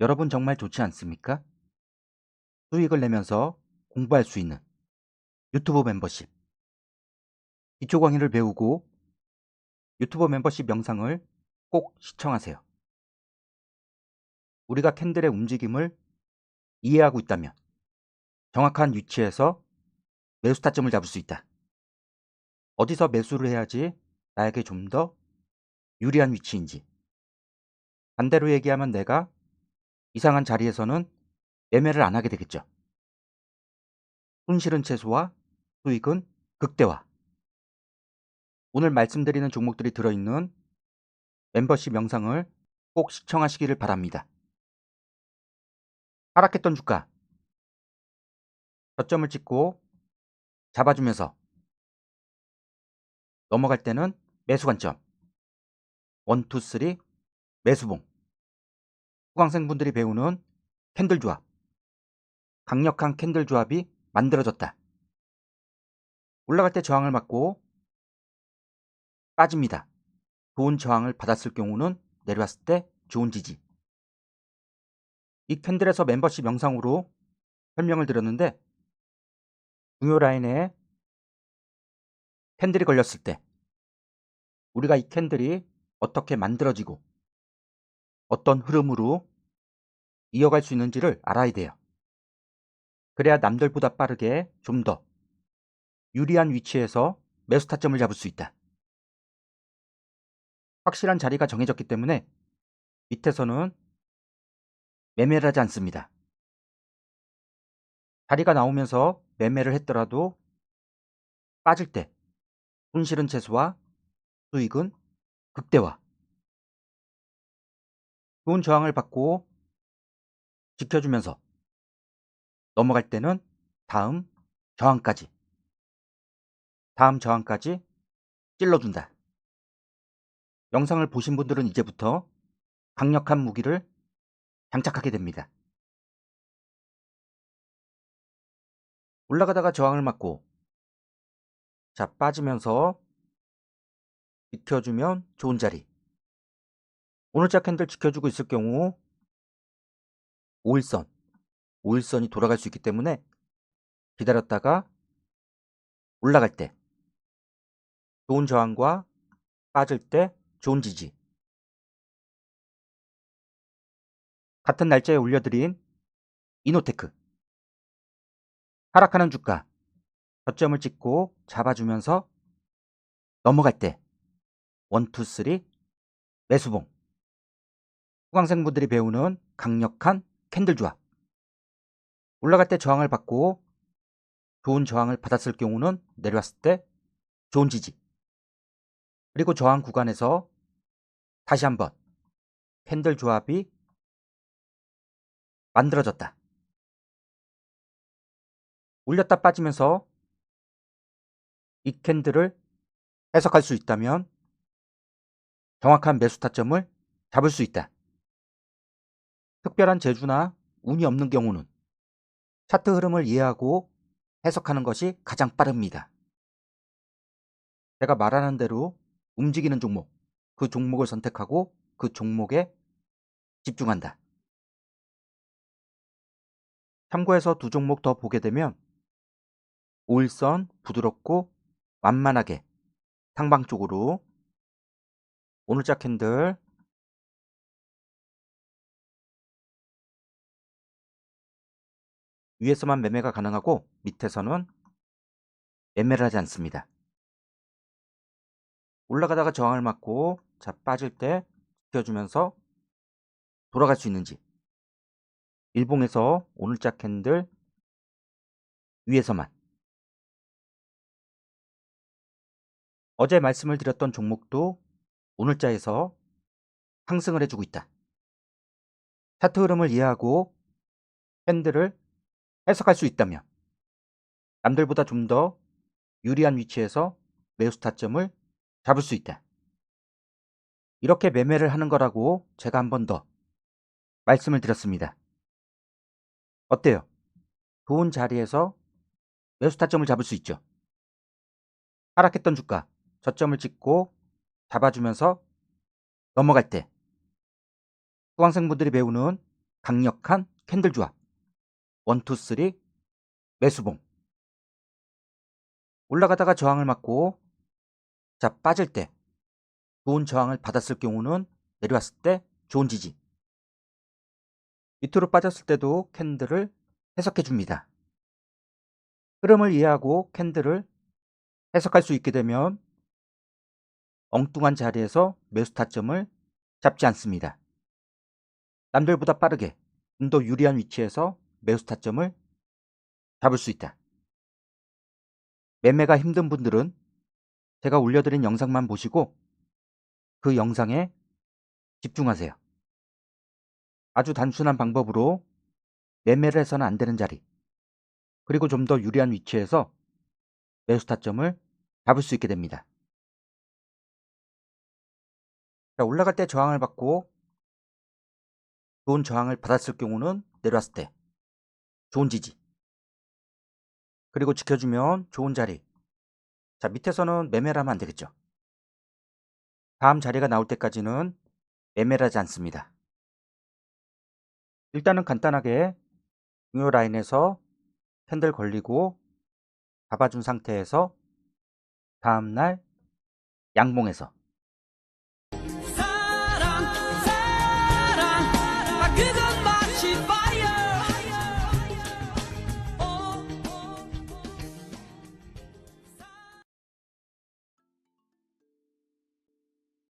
여러분 정말 좋지 않습니까? 수익을 내면서 공부할 수 있는 유튜브 멤버십. 기초 강의를 배우고 유튜브 멤버십 영상을 꼭 시청하세요. 우리가 캔들의 움직임을 이해하고 있다면 정확한 위치에서 매수 타점을 잡을 수 있다. 어디서 매수를 해야지 나에게 좀 더 유리한 위치인지. 반대로 얘기하면 내가 이상한 자리에서는 매매를 안 하게 되겠죠. 손실은 최소화, 수익은 극대화. 오늘 말씀드리는 종목들이 들어있는 멤버십 영상을 꼭 시청하시기를 바랍니다. 하락했던 주가 저점을 찍고 잡아주면서 넘어갈 때는 매수 관점 1, 2, 3 매수봉 수강생분들이 배우는 캔들 조합 강력한 캔들 조합이 만들어졌다. 올라갈 때 저항을 맞고 빠집니다. 좋은 저항을 받았을 경우는 내려왔을 때 좋은 지지. 이 캔들에서 멤버십 영상으로 설명을 드렸는데 중요 라인에 캔들이 걸렸을 때 우리가 이 캔들이 어떻게 만들어지고 어떤 흐름으로 이어갈 수 있는지를 알아야 돼요. 그래야 남들보다 빠르게 좀 더 유리한 위치에서 매수 타점을 잡을 수 있다. 확실한 자리가 정해졌기 때문에 밑에서는 매매를 하지 않습니다. 자리가 나오면서 매매를 했더라도 빠질 때 손실은 최소화, 수익은 극대화. 좋은 저항을 받고 지켜주면서 넘어갈 때는 다음 저항까지 다음 저항까지 찔러준다. 영상을 보신 분들은 이제부터 강력한 무기를 장착하게 됩니다. 올라가다가 저항을 맞고 자 빠지면서 지켜주면 좋은 자리 오늘자 캔들 지켜주고 있을 경우 5일선 5일선이 돌아갈 수 있기 때문에 기다렸다가 올라갈 때 좋은 저항과 빠질 때 좋은 지지. 같은 날짜에 올려드린 이노테크. 하락하는 주가 저점을 찍고 잡아주면서 넘어갈 때 1, 2, 3 매수봉 수강생분들이 배우는 강력한 캔들 조합 올라갈 때 저항을 받고 좋은 저항을 받았을 경우는 내려왔을 때 좋은 지지 그리고 저항 구간에서 다시 한번 캔들 조합이 만들어졌다. 올렸다 빠지면서 이 캔들을 해석할 수 있다면 정확한 매수 타점을 잡을 수 있다. 특별한 재주나 운이 없는 경우는 차트 흐름을 이해하고 해석하는 것이 가장 빠릅니다. 제가 말하는 대로 움직이는 종목, 그 종목을 선택하고 그 종목에 집중한다. 참고해서 두 종목 더 보게 되면 5일선 부드럽고 완만하게 상방 쪽으로 오늘자 캔들 위에서만 매매가 가능하고 밑에서는 매매를 하지 않습니다. 올라가다가 저항을 맞고 자 빠질 때 지켜주면서 돌아갈 수 있는지 일봉에서 오늘자 캔들 위에서만 어제 말씀을 드렸던 종목도 오늘자에서 상승을 해주고 있다. 차트 흐름을 이해하고 캔들을 해석할 수 있다면 남들보다 좀 더 유리한 위치에서 매수 타점을 잡을 수 있다. 이렇게 매매를 하는 거라고 제가 한 번 더 말씀을 드렸습니다. 어때요? 좋은 자리에서 매수 타점을 잡을 수 있죠. 하락했던 주가 저점을 찍고 잡아주면서 넘어갈 때 수강생분들이 배우는 강력한 캔들 조합. 원투 쓰리 매수봉. 올라가다가 저항을 맞고 자 빠질 때 좋은 저항을 받았을 경우는 내려왔을 때 좋은 지지. 밑으로 빠졌을 때도 캔들을 해석해 줍니다. 흐름을 이해하고 캔들을 해석할 수 있게 되면 엉뚱한 자리에서 매수 타점을 잡지 않습니다. 남들보다 빠르게 좀 더 유리한 위치에서 매수 타점을 잡을 수 있다. 매매가 힘든 분들은 제가 올려드린 영상만 보시고 그 영상에 집중하세요. 아주 단순한 방법으로 매매를 해서는 안 되는 자리, 그리고 좀 더 유리한 위치에서 매수 타점을 잡을 수 있게 됩니다. 자, 올라갈 때 저항을 받고 좋은 저항을 받았을 경우는 내려왔을 때 좋은 지지. 그리고 지켜주면 좋은 자리. 자 밑에서는 매매를 하면 안 되겠죠. 다음 자리가 나올 때까지는 매매를 하지 않습니다. 일단은 간단하게 중요 라인에서 캔들 걸리고 잡아준 상태에서 다음날 양봉에서